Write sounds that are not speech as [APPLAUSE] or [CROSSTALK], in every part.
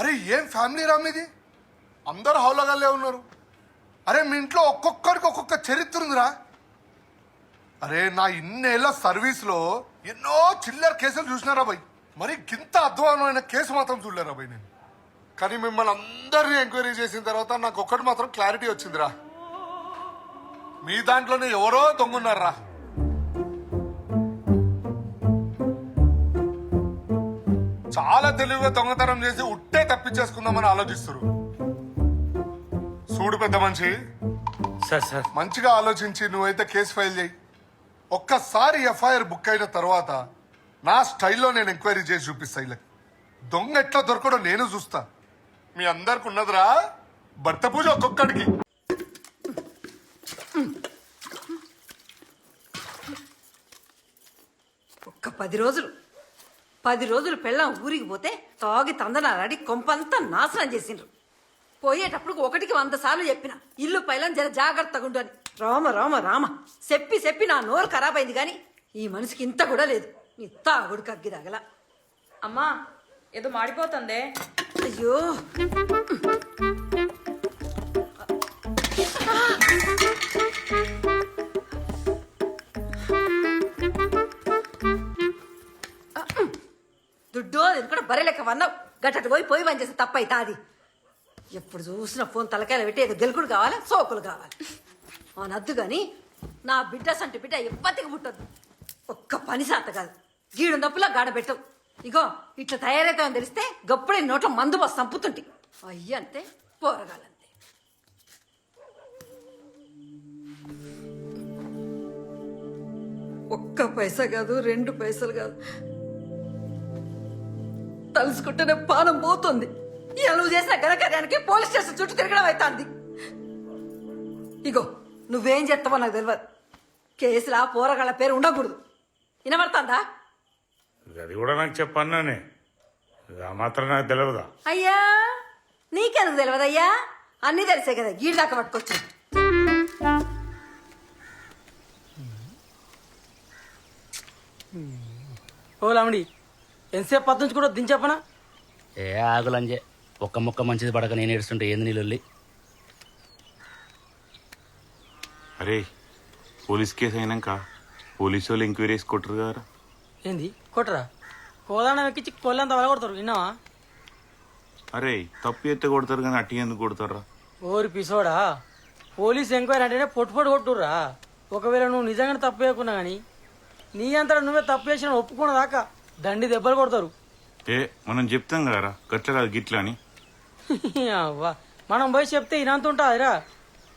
అరే ఏం ఫ్యామిలీ రా మీది? అందరూ హౌలగాళ్ళే ఉన్నారు. అరే మీ ఇంట్లో ఒక్కొక్కరికి ఒక్కొక్క చరిత్ర ఉందిరా. అరే నా ఇన్నేళ్ళ సర్వీస్లో ఎన్నో చిల్లర కేసులు చూసినారా బాయ్ మరి గింత అధ్వానమైన కేసు మాత్రం చూడలేరా బాయ్ నేను? కానీ మిమ్మల్ని అందరినీ ఎంక్వైరీ చేసిన తర్వాత నాకు ఒక్కటి మాత్రం క్లారిటీ వచ్చిందిరా. మీ దాంట్లోనే ఎవరో దొంగన్నారా చాలా తెలివిగా దొంగతనం చేసి ఉట్టే తప్పించేసుకుందామని ఆలోచిస్తారు చూడు పెద్ద మనిషి. Sir sir. మంచిగా ఆలోచించి నువ్వైతే కేసు ఫైల్ చేయి. ఒక్కసారి ఎఫ్ఐఆర్ బుక్ అయిన తర్వాత నా స్టైల్లో నేను ఎంక్వైరీ చేసి చూపిస్తా వీళ్ళకి దొంగ ఎట్లా దొరకడో నేను చూస్తా. మీ అందరికి ఉన్నదిరా? భర్త పూజ ఒక్కొక్కడికి ఒక్క పది రోజులు. పది రోజులు పెళ్ళాం ఊరికి పోతే తాగి తందనాలాడి కొంపంతా నాశనం చేసిండ్రు. పోయేటప్పుడు ఒకటికి వంద సార్లు చెప్పిన ఇల్లు పైలం జర జాగ్రత్తగా ఉండు అని. రామ రామ రామ చెప్పి చెప్పి నా నోరు ఖరాబ్ అయింది కానీ ఈ మనిషికి ఇంత కూడా లేదు. నీ తాగుడు కగ్గి తగల. అమ్మా ఏదో మాడిపోతుందే. అయ్యో. దుడ్డో కూడా బర్రె లెక్క వన్నావు గట్టటి పోయి పోయి పని చేస్తే తప్పైతా అది. ఎప్పుడు చూసిన ఫోన్ తలకాయలు పెట్టి ఏదో గెలుకుడు కావాలి సోకులు కావాలి. అనద్దు కానీ నా బిడ్డ సంటి బిడ్డ ఎప్పటికి పుట్టద్దు. ఒక్క పని సాత కాదు. గీడు గాడ పెట్టవు ఇగో ఇట్లా తయారైతామని తెలిస్తే గప్పుడే నోట మందు బస్ సంపుతుంటి అయ్యి అంతే పోరగాలంతే ఒక్క పైసా కాదు రెండు పైసలు కాదు. తలుసుకుంటేనే పానం పోతుంది. ఇవాళ నువ్వు చేసిన ఘనకార్యానికి పోలీస్ స్టేషన్ చుట్టూ తిరగడం అవుతుంది ఇగో నువ్వేం చేస్తావో నాకు తెలియదు కేసులా పోరగాళ్ళ పేరు ఉండకూడదు. వినబడుతుందా? అది కూడా నాకు చెప్పన్నానే ఆ మాత్రం నాకు తెలియదా అయ్యా నీకెందుకు తెలియదు అయ్యా? అన్నీ తెలిసే కదా గీడి దాకా పట్టుకొచ్చు ఓ లామిడి ఎంతసేపు పద్దు నుంచి కూడా దించప్పనా ఏ ఆగులంజే ఒక్క ముక్క మంచిది పడక నేను ఏడుస్తుంటే ఏంది నీళ్ళు అరే పోలీస్ కేసు అయినాక పోలీసు వాళ్ళు ఎంక్వైరీ వేసి కొట్టరు కదా ఏంది? కొట్టరా? కోదానం ఎక్కించి కొల్లంత వల కొడతారు విన్నావా? అరే తప్పు ఎత్తే కొడతారు కానీ అట్టి ఎందుకు కొడతారా ఓరి పిసోడా పోలీస్ ఎంక్వైరీ అంటేనే పొట్టు పొట్టు కొట్టుర్రా? ఒకవేళ నువ్వు నిజంగానే తప్పు చేయకున్నా కానీ నీ అంతటా నువ్వే తప్పు చేసిన ఒప్పుకున్న దాకా దండి దెబ్బలు కొడతారు. ఏ మనం చెప్తాం కదరా గట్ల కాదు గిట్ల అని. [LAUGHS] అవ్వా మనం పోయి చెప్తే ఇనంత ఉంటుందిరా.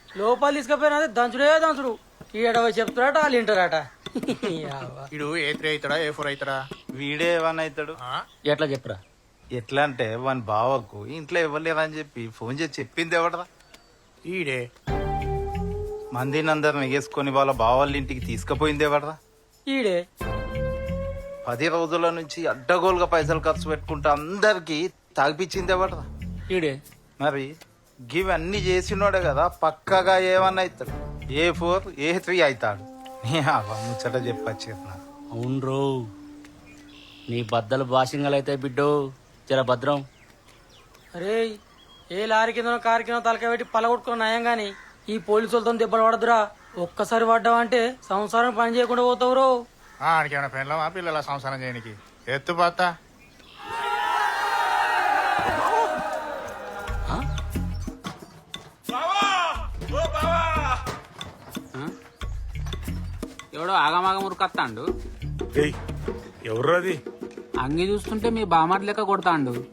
లోపల తీసుకుపోయినా అదే దంచుడే దంచుడు. ఈడ పోయి చెప్తారట వాళ్ళు వింటారట. [LAUGHS] అవ్వా. ఇడు ఏ త్రీ అవుతాడా ఏ ఫోర్ అవుతాడా? వీడే వన్ అవుతాడు? ఎట్లా చెప్పురా? ఎట్లా అంటే వాని బావకు ఇంట్లో ఇవ్వలేదని చెప్పి ఫోన్ చేసి చెప్పింది ఎవడరా? ఈడే. మందిని అందరిని ఎగేసుకొని వాళ్ళ బావాళ్ళ ఇంటికి తీసుకుపోయింది ఎవడరా? ఈడే. పది రోజుల నుంచి అడ్డగోలుగా పైసలు ఖర్చు పెట్టుకుంటూ అందరికి తాగిపించింది ఎవడరా ఈడే. మరి గివన్నీ చేసినోడే కదా పక్కగా ఏమన్నా అవుతాడు ఏ ఫోర్ ఏ త్రీ అవుతాడు ముచ్చట చెప్పచ్చు నాకు అవునరో నీ బద్దలు బాసింగలైతే బిడ్డో. జర భద్రం. అరే ఏ లారీ కింద కారు కింద తలకాయ పెట్టి పలగొట్టుకున్న నయం గాని ఈ పోలీసులతో దెబ్బలు పడదురా. ఒక్కసారి పడ్డావంటే సంసారం పని చేయకుండా పోతావురో ఆడికి ఏమైనా పెళ్ళమా పిల్లల సంసారం చేయనికి. ఎత్తు పాత. ఎవడో ఆగమాగం ఉరకత్తాండు. ఏయ్ ఎవరు అది? అంగి చూస్తుంటే మీ బామార్ లెక్క కొడతాండు.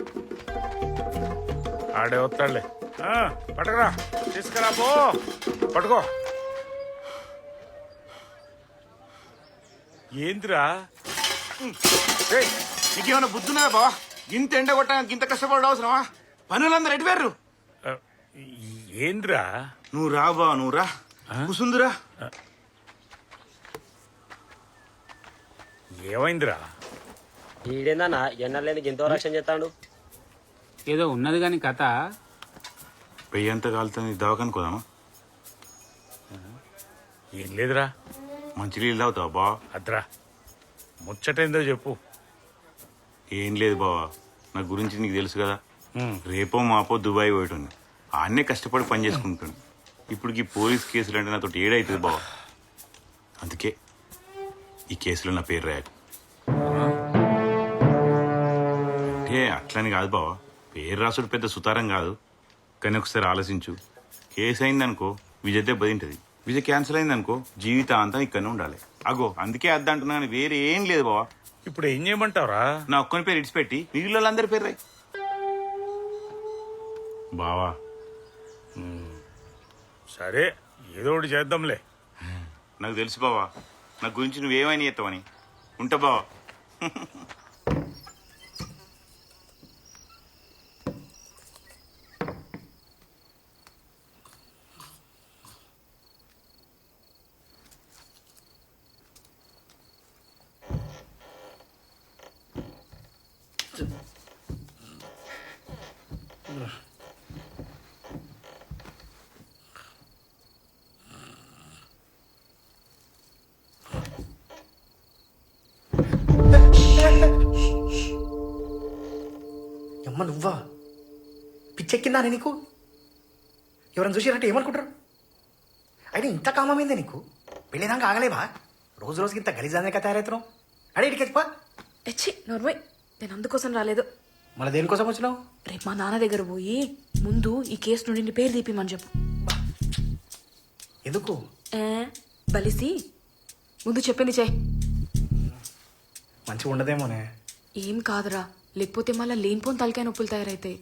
ఆడే వస్తాడులే. ఆ, పట్టుకురా. తీసుకురా పో. పట్టుకో. ఏందిరా? ఏయ్, నీకేమైనా బుద్ధున్నదా బావా? ఇంత ఎండ కొట్టాక ఇంత కష్టపడడం అవసరమా? పనులందరూ ఎటువేర్రు ఆ, ఏందిరా? నువ్వు రా బావ నువ్వు రా. కుసుందురా. ఏమైందిరా? ఈడేందన్నా ఎన్నలేని ఎంతో రక్షణ చేస్తాడు? ఏదో ఉన్నది గాని కథ. పెయ్యి అంతా కాలుతుంది దవాఖానికి పోదామా? ఏం లేదురా. మంచి నీళ్ళు తాగుతావా బా? అద్రా. ముచ్చటేందో చెప్పు. ఏం లేదు బావా. నా గురించి నీకు తెలుసు కదా. రేపో మాపో దుబాయ్ పోయేటోని ఆన్నే కష్టపడి పని చేసుకుంటాను ఇప్పుడు ఈ పోలీస్ కేసులు అంటే నాతో ఏడైతుంది బావ. అందుకే ఈ కేసులో నా పేరు రాయకు అంటే అట్లని కాదు బావ. పేరు రాసుడు పెద్ద సుతారం కాదు. కానీ ఒకసారి ఆలోచించు. కేసు అయిందనుకో విజయ్ దెబ్బతింటది. విజయ్ క్యాన్సిల్ అయిందనుకో జీవితాంతం ఇక్కడనే ఉండాలి. అగో అందుకే అద్దంటున్నా కానీ వేరే ఏం లేదు బావ. ఇప్పుడు ఏం చేయమంటావురా? నా ఒక్కని పేరు ఇడిచిపెట్టి మిగిలిన వాళ్ళందరి పేరు రాయి. బావా సరే ఏదో ఒకటి చేద్దాంలే. నాకు తెలుసు బావా నా గురించి నువ్వేమైనా ఎత్తవని ఉంటా బావా. అమ్మ నువ్వా? పిచ్చెక్కిందా నీకు? ఎవరైనా చూసిరంటే ఏమనుకుంటారు? అయినా ఇంత కామమైందే నీకు? పెళ్ళిదాకా ఆగలేవా? రోజు రోజుకి ఇంత గలీజానే తయారవుతున్నావు. అడే ఇటుకెచ్చి పా ఎచ్చి నోర్మయ్ నేను అందుకోసం రాలేదు. మళ్ళీ దేనికోసం వచ్చినావు? రేపు మా నాన్న దగ్గర పోయి ముందు ఈ కేసు నుండి నీ పేరు తీపిమని చెప్పు. ఎందుకు? ఏ బలిసి ముందు చెప్పింది చేయి. మంచిగా ఉండదేమోనే. ఏం కాదురా లేకపోతే మళ్ళీ లేనిపోని తలకాయ నొప్పులు తయారైతాయి.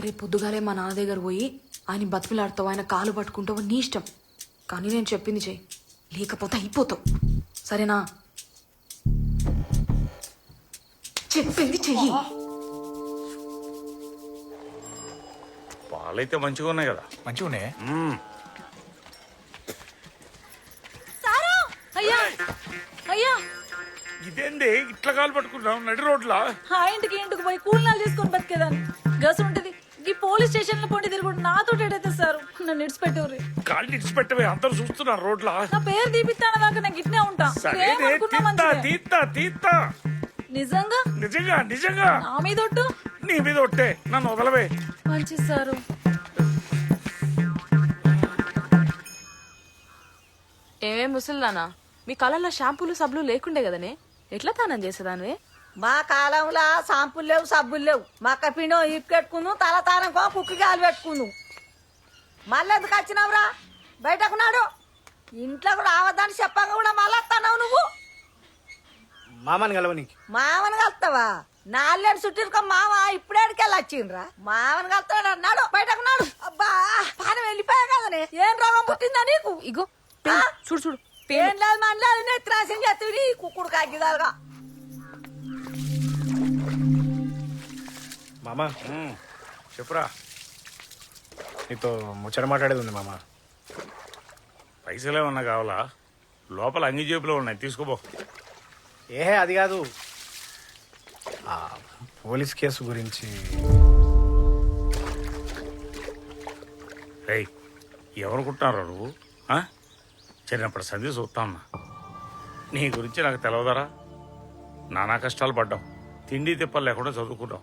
రేపు పొద్దుగాలే మా నాన్న దగ్గర పోయి ఆయన బతుకులాడతావు ఆయన కాలు పట్టుకుంటావు నీ ఇష్టం. కానీ నేను చెప్పింది చెయ్యి లేకపోతే అయిపోతావు. సరేనా? చెప్పింది చెయ్యి. పాలైతే మంచిగా ఉన్నాయి కదా. మంచిగా ఉన్నాయి? అయ్యా! అయ్యా! ఇదేంది? ఇట్లా కాలు పట్టుకుంటాం నడి రోడ్లా? ఆ ఇంటికి ఇంటికి పోయి కూలినాలు చేసుకొని బతికేదాన్ని. గసు ఉంటుంది. ఈ పోలీస్ స్టేషన్లో పొండి తిరుగుడు. నాతో ఏడైతే సార్? నన్ను ఇడిచిపెట్టేవారు. కాళ్ళు ఇడిచిపెట్టవే. అందరూ చూస్తున్నారు రోడ్లా. నా పేరు తీపిస్తాను దాకా నేను గిట్నే ఉంటా. సరే ఏమనుకున్నా తీత్తా మంచిదే. తీత్తా తీత్తా. నిజంగా? నిజంగా నిజంగా. నా మీద ఒట్టు? నీ మీద ఒట్టే. నన్ను వదలవే. మంచి సారు. ఏమే ముసలిదానా మీ కళల్లో షాంపూలు సబ్బులు లేకుండే కదనే? ఎట్లా తానం చేసేదానివే? మా కాలంలో సాంపులు లేవు సబ్బులు లేవు. మక్క పిండం ఇప్పు పెట్టుకుందు తల తారంకో కుక్కి గాలి పెట్టుకుందు. మళ్ళీ ఎందుకు వచ్చినావురా? బయటకున్నాడు ఇంట్లో కూడా రావద్దని చెప్పంగా కూడా మళ్ళీ వస్తున్నావు నువ్వు? మామని కలవనీకి మామని కలుస్తావా? నాలుగేడు చుట్టూరుకో మామ ఇప్పుడేడికెళ్ళి వచ్చిండ్రా. మామని కలుస్తాడు అన్నాడు బయటకున్నాడు అబ్బా పానం వెళ్ళిపోయా కదనే. ఏం రోగం పుట్టిందా నీకు? ఇగో? చూడు చూడు ఏం లేదు మన లేదు నెత్తిరాసం చేస్తుంది కుక్కుడు కాగిదాలుగా మామ చెప్పురా. నీతో ముచ్చట మాట్లాడేది ఉంది మామ. పైసలు ఏమన్నా కావాలా? లోపల అంగి జేబులో ఉన్నాయి తీసుకోబో ఏ అది కాదు. ఆ, పోలీస్ కేసు గురించి. రేయ్ ఎవరుకుంటున్నారా నువ్వు? ఆ? చిన్నప్పటి సంధి చూస్తా ఉన్నా. నీ గురించి నాకు తెలవదరా. నానా కష్టాలు పడ్డావు తిండి తిప్పలు లేకుండా చదువుకున్నావు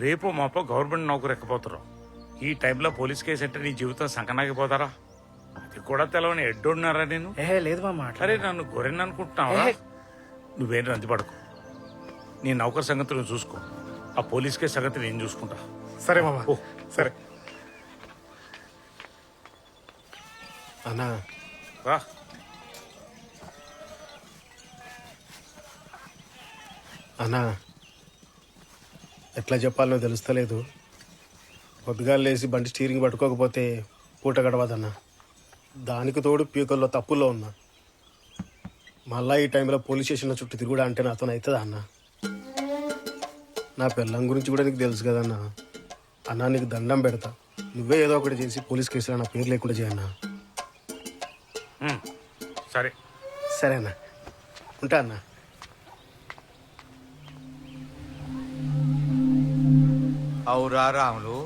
రేపు మాపో గవర్నమెంట్ నౌకరు ఎక్కపోతున్నావు ఈ టైంలో పోలీస్ కేసు అంటే నీ జీవితం సంకనాగిపోతారా? అది కూడా తెలవని ఎడ్డున్నారా నేను? ఏ లేదు మామ అట్లా అరే నన్ను గొర్రెని అనుకుంటున్నావా? నువ్వేం రంది పడకు. నీ నౌకర్ సంగతి నువ్వు చూసుకో. ఆ పోలీస్ కేసు సంగతి నేను చూసుకుంటా. సరే మామ. ఓ. సరే. అన్నా. రా. అన్నా ఎట్లా చెప్పాలో తెలుస్తలేదు. పొద్దుగాలు లేచి బండి స్టీరింగ్ పట్టుకోకపోతే పూట గడవదన్నా. దానికి తోడు పీకల్లో తప్పుల్లో ఉన్నా. మళ్ళా ఈ టైంలో పోలీస్ స్టేషన్లో చుట్టూ తిరుగుడా అంటే నాతో అవుతుందా అన్న? నా పిల్లం గురించి కూడా నీకు తెలుసు కదన్నా అన్నా. నీకు దండం పెడతా. నువ్వే ఏదో ఒకటి చేసి పోలీస్ కేసులో నా పేరు లేకుండా చేయన్నా ఉమ్, సరే. సరేనా ఉంటా అన్నా. అవురా రాములు.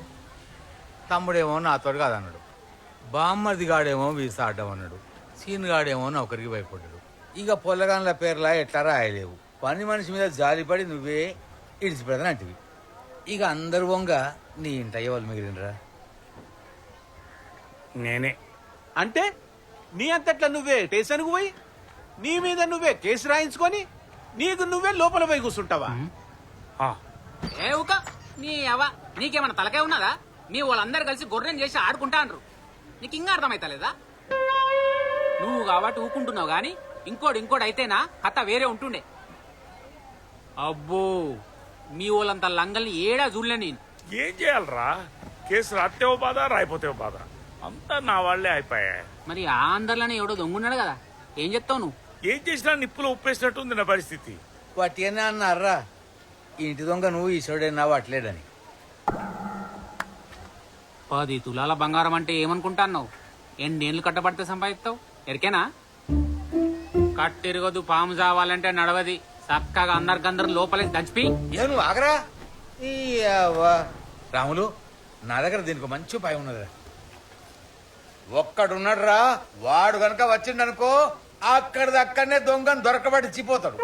తమ్ముడేమో నాతో కాదన్నాడు. బామ్మర్ది గాడేమో వీసా ఆడడం అన్నాడు. సీన్ గాడేమో నౌకరికి భయపడ్డాడు. ఇక పొల్లగాన్ల పేర్లా ఎట్లా రాయలేవు. పని మనిషి మీద జాలిపడి నువ్వే ఇడిచిపెడతానంటివి ఇక అందరు వంగ నీ ఇంట వాళ్ళు మిగిలినరా నేనే. అంటే నీ అంతట్లా నువ్వే స్టేషన్కు పోయి నీ మీద నువ్వే కేసు రాయించుకొని నీకు నువ్వే లోపల పోయి కూర్చుంటావా? ఆ, ఏ ఊక నీ అవ నీకేమన్నా తలకాయ ఉన్నదా? మీ వాళ్ళందరూ కలిసి గొర్రెం చేసి ఆడుకుంటా అంటారు నీకు ఇంకా అర్థమైతలేదా? నువ్వు కాబట్టి ఊకుంటున్నావు గాని ఇంకోటి ఇంకోటి అయితేనా కథ వేరే ఉంటుండే. అబ్బో మీ వాళ్ళంత లంగల్ని ఏడా చూడలే నేను. ఏం చేయాలరా? కేసు రాస్తే ఓ బాధ రాయిపోతే ఓ బాధ. అంతా నా వాళ్ళే అయిపోయా మరి ఆ అందరిలోనే ఎవడో దొంగున్నాడు కదా? ఏం చెప్తావు నువ్వు? ఏం చేసినా నిప్పులు ఉప్పేసినట్టుంది నా పరిస్థితి. వాటినే అన్నారా? ఇంటి దొంగ నువ్వు ఈశ్వరుడైనా వాట్లేడని. పది తులాల బంగారం అంటే ఏమనుకుంటాన్నావు? ఎన్నేళ్ళు కట్టబడితే సంపాదిస్తావు? ఎరికేనా? కట్టిరగదు పాము చావాలంటే నడవది. చక్కగా అందరికందరు లోపలికి దంచిపి. ఏ నువ్వు ఆగరా? ఈ అవ్వ. రాములు నా దగ్గర దీనికి మంచి ఉపాయం ఉన్నదిరా. ఒక్కడున్నాడు రా వాడు గనక వచ్చిండనుకో అక్కడిది అక్కడనే దొంగను దొరకబట్టి చిపోతాడు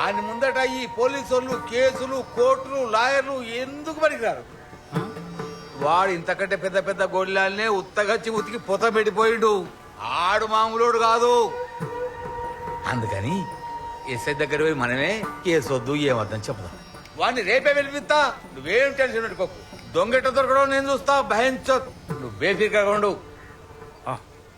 ఆయన ముందట ఈ పోలీసు వాళ్ళు కేసులు కోర్టులు లాయర్లు ఎందుకు పనికిరారు? వాడు ఇంతకంటే పెద్ద పెద్ద గొడ్లాలనే ఉత్తగచ్చి ఉతికి పొత పెట్టిపోయిండు. ఆడు మామూలోడు కాదు. అందుకని ఎస్ఐ దగ్గర పోయి మనమే కేసొద్దు ఏమద్దని చెప్పదాం వాడిని రేపే వెళ్ళిపిస్తా నువ్వేం టెన్షన్ పెట్టుకోకు. దొంగట దొరకడం నేను చూస్తా భయం నువ్వే ఫికర్